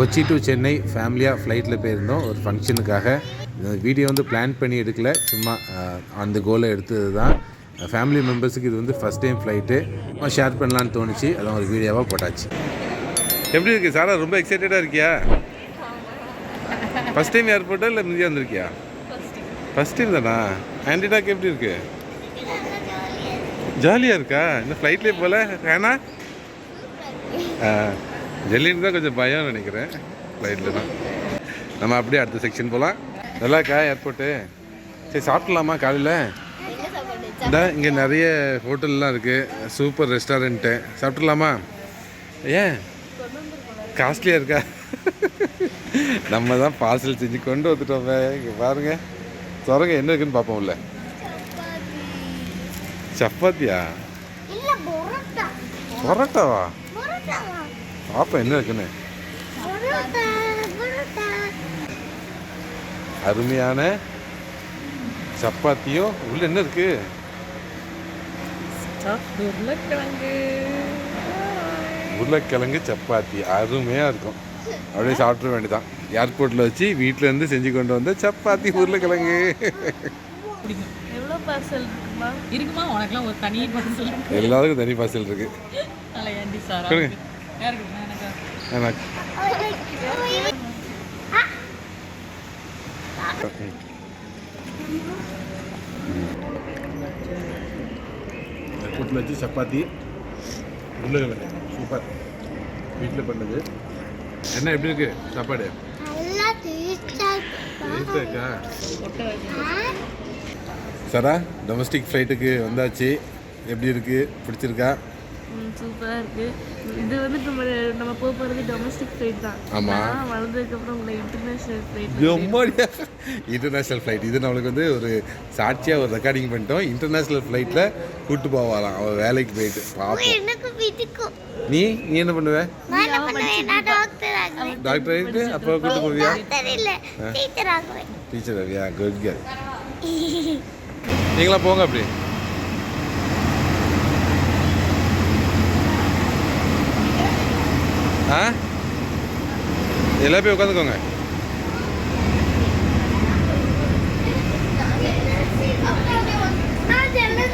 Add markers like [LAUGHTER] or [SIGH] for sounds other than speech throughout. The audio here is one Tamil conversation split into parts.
கொச்சி டு சென்னை ஃபேமிலியாக ஃப்ளைட்டில் போயிருந்தோம். ஒரு ஃபங்க்ஷனுக்காக இந்த வீடியோ வந்து பிளான் பண்ணி எடுக்கல. சும்மா அந்த கோலை எடுத்தது தான் ஃபேமிலி மெம்பர்ஸுக்கு இது வந்து ஃபஸ்ட் டைம் ஃப்ளைட்டு ஷேர் பண்ணலான்னு தோணுச்சு. அதான் ஒரு வீடியோவாக போட்டாச்சு. எப்படி இருக்கு? சாரா ரொம்ப எக்ஸைட்டடாக இருக்கியா? ஃபஸ்ட் டைம் ஏர்போர்ட்டா இல்லை முந்தைய வந்திருக்கியா? ஃபஸ்ட் டைம் தானா? ஆண்டிடாக்கு எப்படி இருக்கு? ஜாலியாக இருக்கா. இந்த ஃப்ளைட்லேயே போல? வேணா ஜெல்லின்னு தான் கொஞ்சம் பயம் நினைக்கிறேன். ஃப்ளைட்டில் தான். நம்ம அப்படியே அடுத்த செக்ஷன் போகலாம் நல்லா இருக்கா ஏர்போர்ட்டு சரி சாப்பிட்லாமா காலையில்? இந்த இங்கே நிறைய ஹோட்டல்லாம் இருக்குது சூப்பர் ரெஸ்டாரண்ட்டு சாப்பிட்றலாமா ஏன்? காஸ்ட்லியாக இருக்கா? நம்ம தான் பார்சல் செஞ்சு கொண்டு வந்துட்டோமே. இங்கே பாருங்க. திறங்க என்ன இருக்குன்னு பார்ப்போம் உள்ள. சப்பாத்தியா? பரோட்டாவா? பார்ப்போம் என்ன இருக்குன்னு? அருமையான சப்பாத்தியும் உள்ள என்ன இருக்கு? உருளைக்கிழங்கு. சப்பாத்தி. அருமையா இருக்கும். அப்படியே சாப்பிட வேண்டியதான் ஏர்போர்ட்ல வச்சு வீட்ல இருந்து செஞ்சு கொண்டு வந்த சப்பாத்தி உருளைக்கிழங்கு. ஒரு தனி பார்சல் இருக்கு. எனக்கா ஏர்போர்ட்டில் வச்சு சப்பாத்தி உருளைக்கிழங்கு. சூப்பர். வீட்டில் பண்ணது. என்ன எப்படி இருக்கு சாப்பாடு? சரா டொமஸ்டிக் ஃப்ளைட்டுக்கு வந்தாச்சு. எப்படி இருக்கு? பிடிச்சிருக்கா? சூப்பராக இருக்கு. இது வந்து நம்ம நம்ம போக போகிறது டொமஸ்டிக் ஃப்ளைட் தான். ஆமா. நான் வளர்ந்ததுக்கப்புறம் உங்களை இன்டர்நேஷ்னல் ஃப்ளைட் எம்மாடியா இன்டர்நேஷ்னல் ஃப்ளைட் இது நம்மளுக்கு வந்து ஒரு சாட்சியாக ஒரு ரெக்கார்டிங் பண்ணிட்டோம். இன்டர்நேஷ்னல் ஃப்ளைட்டில் கூட்டு போவாராம். அவள் வேலைக்கு போயிட்டு. பார்ப்போம் நீ? நீ என்ன பண்ணுவ? டாக்டர் ஆகிட்டு அப்போ கூட்டு போவியா? டீச்சர் ஆகுவேன். டீச்சர் ஆவியா? குட் கேர் நீங்களா போங்க அப்படி. ஆ எல்லாம் போய் உட்காந்துக்கோங்க நான் ஜெல்லு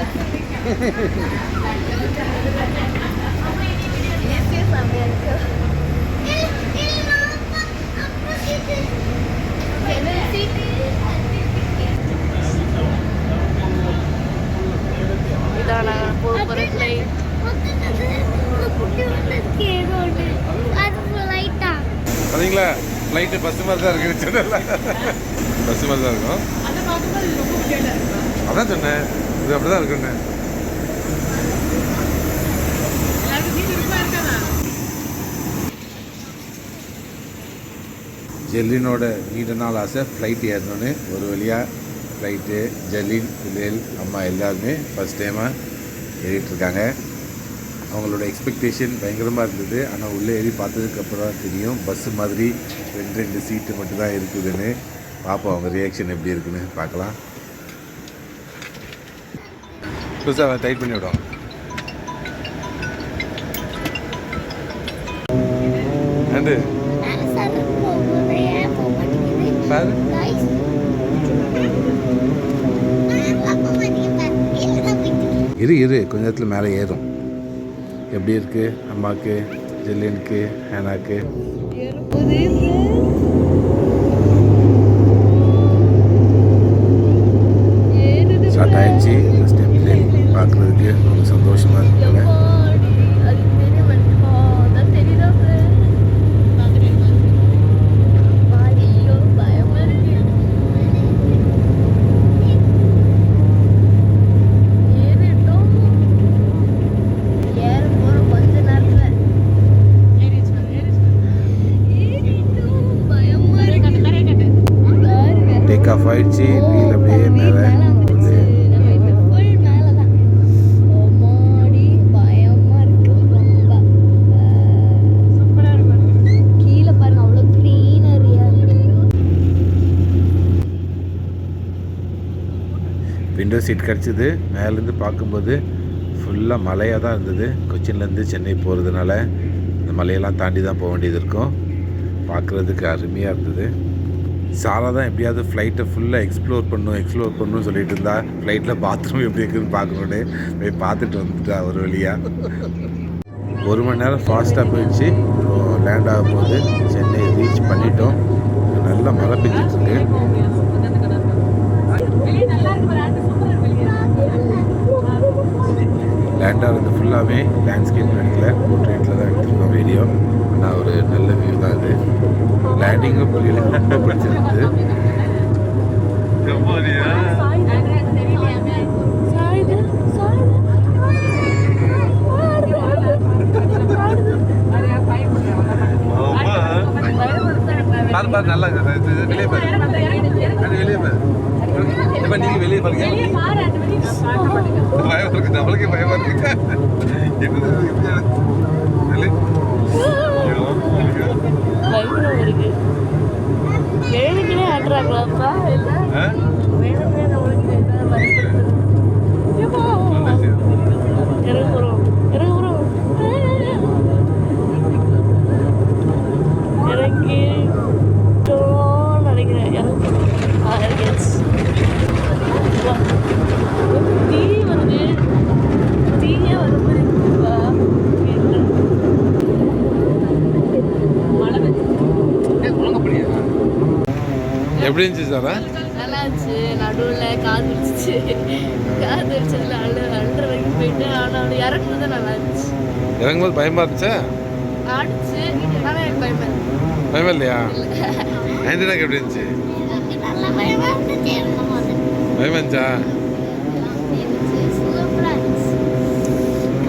இதான் நான் போக போகிற ஃப்ளைட் பார்த்தீங்களா? ஃப்ளைட்டு பஸ் மாதிரி தான் இருக்குன்னு சொன்னல பஸ் மாதிரி தான் இருக்கும். அதான் சொன்னேன். இது அப்படி தான் இருக்குன்னு ஜெல்லினோட நீண்ட நாள் ஆசை ஃப்ளைட் ஏறணும்னு. ஒரு வழியாக ஃப்ளைட்டு ஜெல்லின் புயல் அம்மா எல்லாருமே ஃபஸ்ட் டைமாக ஏறிட்டுருக்காங்க அவங்களோட எக்ஸ்பெக்டேஷன் பயங்கரமாக இருந்தது. ஆனால் உள்ளே ஏறி பார்த்ததுக்கப்புறம் தான் தெரியும். பஸ்ஸு மாதிரி ரெண்டு ரெண்டு சீட்டு மட்டும் தான் இருக்குதுன்னு. பார்ப்போம் அவங்க ரியாக்ஷன் எப்படி இருக்குன்னு பார்க்கலாம். புதுசாக அவன் டைட் பண்ணி விடுவாங்க அண்டு பாரு. இரு இரு. கொஞ்ச நேரத்தில் மேலே ஏறும். எப்படி இருக்கு அம்மாவுக்கு ஜெல்லினுக்கு ஹேனாக்கு ஸ்டார்ட் ஆயிடுச்சு ஃபஸ்ட் டைம் பிளேன் பார்க்குறதுக்கு ரொம்ப சந்தோஷமாக இருக்குல்ல அது தெரிய மாட்டேங்குமா அதான் தெரியுதா ஐயோ பயமா இருக்கு ஏறிட்டோம் ஏற போற கொஞ்ச நேரத்துல ஏறிட்டோம் பயமா இருக்கு பாருங்க டேக் ஆஃப் ஆயிடுச்சு வீல் அப்படியே மேலே. விண்டோ சீட் கிடச்சிது. மேலேருந்து பார்க்கும்போது ஃபுல்லாக மலையாக தான் இருந்தது. கொச்சின்லேருந்து சென்னை போகிறதுனால இந்த மலையெல்லாம் தாண்டி தான் போக வேண்டியது இருக்கும். பார்க்குறதுக்கு அருமையாக இருந்தது. சாரா தான் எப்படியாவது ஃப்ளைட்டை ஃபுல்லாக எக்ஸ்ப்ளோர் பண்ணும் எக்ஸ்ப்ளோர் பண்ணணும்னு சொல்லிட்டு இருந்தா ஃப்ளைட்டில் பாத்ரூம் எப்படி இருக்குன்னு பார்க்கணுன்னு போய் பார்த்துட்டு வந்துட்டா ஒரு வழியாக ஒரு மணி நேரம் ஃபாஸ்ட்டாக போயிடுச்சு. லேண்ட் ஆகும்போது சென்னை ரீச் பண்ணிட்டோம். நல்லா மழை பெஞ்சிட்டு இருக்கு. வெளியே லேண்ட் ஆகிறது ஃபுல்லாகவே லேண்ட்ஸ்கேப் எடுக்கல. போர்ட்ரேட்டில் தான் எடுத்துருக்கோம் வீடியோ நான் ஒரு நல்ல லேண்டிங்கும் புரியல. ரொம்ப பிடிச்சிருந்தது. பாரு பாரு நல்லா வெளியே பாரு. வெளியே பாரு. இப்போ நீங்கள் வெளியே பாருங்க. வெளியே வெளியே இருக்கு. நம்மளுக்கே பயமா இருக்கு. என்னது எப்படி இருந்துச்சு சாரா? நல்லா இருந்துச்சு நடுவில் காது வச்சுச்சு காது வச்சதுல அழு அழுற வரைக்கும் போயிட்டு ஆனால் அவனை இறக்குனது நல்லா இருந்துச்சு இறங்கும்போது பயமா இருந்துச்சா? ஆடிச்சு. ஆனால் எனக்கு பயமா இருந்துச்சு பயமா இல்லையா? [LAUGHS] ஆண்டனாக்கு எப்படி இருந்துச்சு? பயமா இருந்துச்சு? இறங்கும் போது.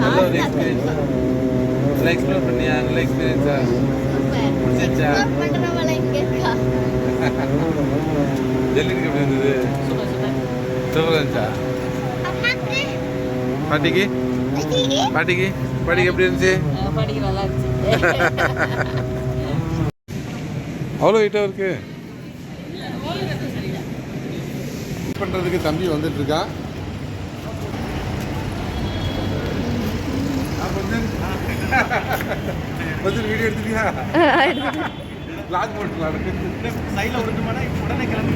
நல்ல எக்ஸ்பீரியன்ஸா நல்லா எக்ஸ்ப்ளோர் பண்ணியா? நல்ல எக்ஸ்பீரியன்ஸா. பிடிச்சிருச்சா? ஜெல்லிக்கு எப்படி இருந்தது? சூப்பராக இருந்துச்சா? பாட்டிக்கு? பாட்டிக்கு? பாட்டிக்கு எப்படி இருந்துச்சு. அவ்வளோ வெயிட்டாக இருக்கு. பண்ணுறதுக்கு தம்பி வந்துட்டு இருக்கா? வந்து வீடியோ எடுத்துட்டியா? லாக் போட்டுக்கலாம் சைடில் விட்டுமானா உடனே கிளம்பி.